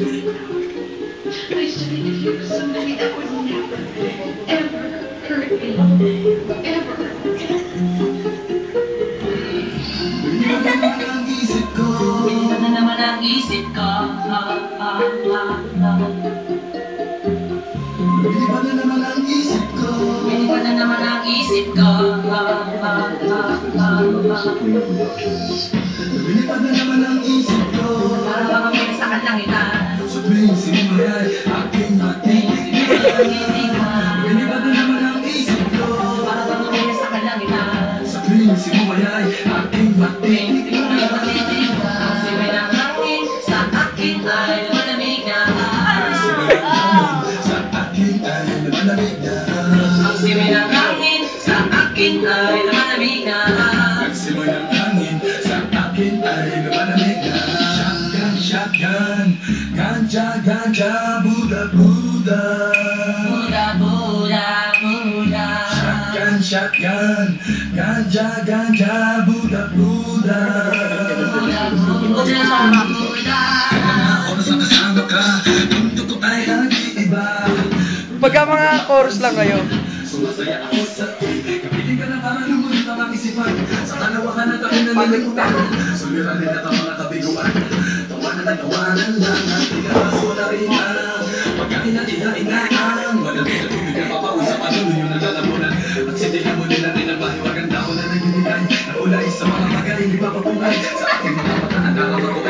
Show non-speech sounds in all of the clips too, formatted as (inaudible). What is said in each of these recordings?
I used somebody that would never, ever hurt me. Ever. Ito na naman ang isip ko. Lumilipad na naman ang isip ko na naman ang isip ko. Ah, ah, ah, ah, ah. Lumilipad na naman ang isip ko Para may kalangitan. Sa tuwing sinumayay aking matitignan Lumilipad na naman ang isip ko Para bang sa kalangitan. Sa tuwing sinumayay aking matitignan Ang siway ng hangin sa akin ay lumalamig na. Sa akin ay lumalamig na Ang siway ng hangin sa akin ay lumalamig na. Nagsimoy ng hangin Shotgun, ganja, ganja, buda, buda Buda, buda, buda. Shotgun, shotgun, ganja, ganja, buda, buda Buda, buda, buda. Mga oras na kasama ka, ang totoo ay nag-iiba. Pagka mga chorus lang kayo. Sumasaya ako sa Kapiling ka na para lumunod ang isipan. Sa kalawakan na tabi na nilikutan Suliranin at ang mga kabiguan Tawanan at tawanan lang At tinabas wala rin. Ang Pagkain at inainaan Madali na tubig na papawi sa panuloy yung nalalamunan? At sindihan mo nila rin ang mahiwagan dako na nagbibigay Ang ulay sa mga bagay hindi papapungay Sa aking mga mata nadarama ko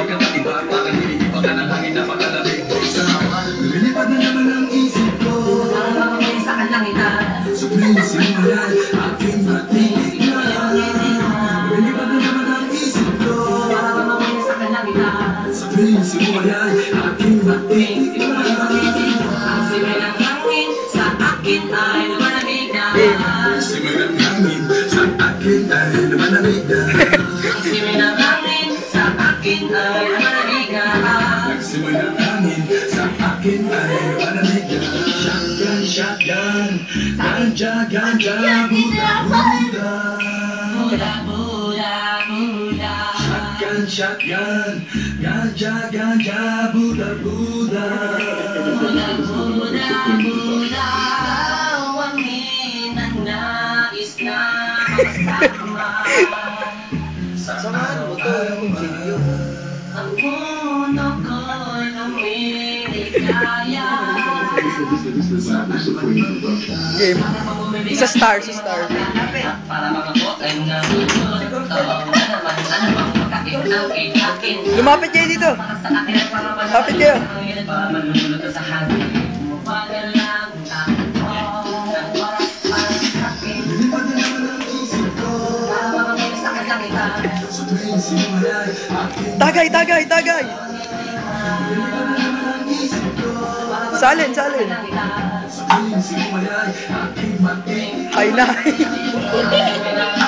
Sinumayay, aking matitignan Ang siway ng hangin sa akin ay lumalamig na. Simay ng hangin, sa akin ay lumalamig na Ang siway ng hangin sa akin ay lumalamig na. Nagsimay ng hangin, sa akin ay lumalamig na Shotgun, shotgun, ganja, ganja, buda, buda Shotgun, ganja, ganja, buda, buda Buda, buda, buda. Ang ninanais na makasama. Samahan mo to, yung video. Ang mundo ko'y lumiligaya. Game. Sa star, sa star. Para makakuha ng ano? Lumapit kayo dito. Lapit kayo. Panginoon, para malulunod sa hangin. Umaga lang (laughs)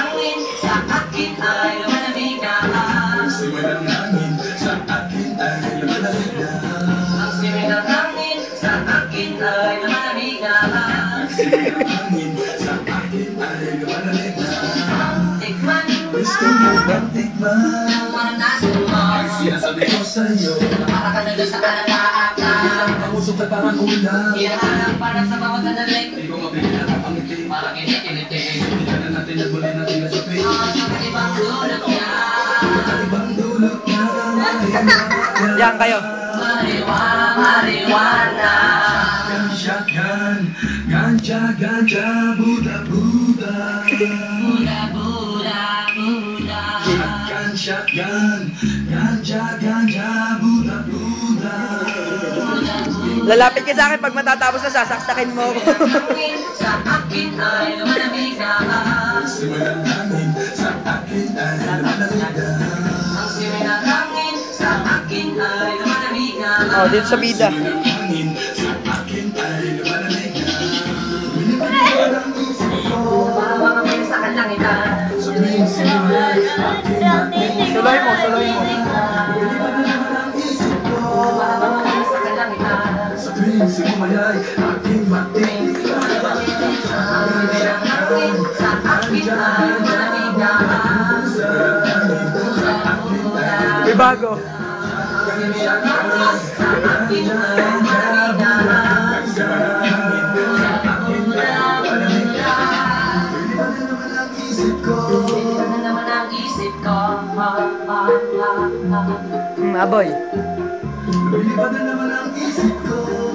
Tikman Gusto mo bang tikman? ang. Sinasabi ko sa'yo Para ka na sa kalalaata. Pangusok na parang ulam para sa bawat nadalik. Di ko mapigil at pangiti Parang init-initi. Hindi ka na natin nagmuli natin na sabi Ang kakaibang dulot niya. Ibang dulot na mahiwaga Yan kayo. Shotgun, shotgun, ganja, ganja, buda, buda Buda, buda, buda. Shotgun, shotgun, ganja, ganja, buda, buda Buda, buda. Lalapit ka sa akin pag matatapos na sasaksakin mo ako. Sa akin ay lumalamig na. Ng hangin, sa akin ay lumalamig na Ang ng hangin sa akin ay lumalamig na. Oh, dito sa bida. Simay ng hangin, sa akin ay lumalamig na Tuloy mo, tuloy mo. Sabihin si Kumayay, aking mating Hindi na sa akin ay maninaan Sa akin ay May bago. Hindi na natin sa akin isip ha, ha. Hmm, aboy. Lumilipad na naman ang isip ko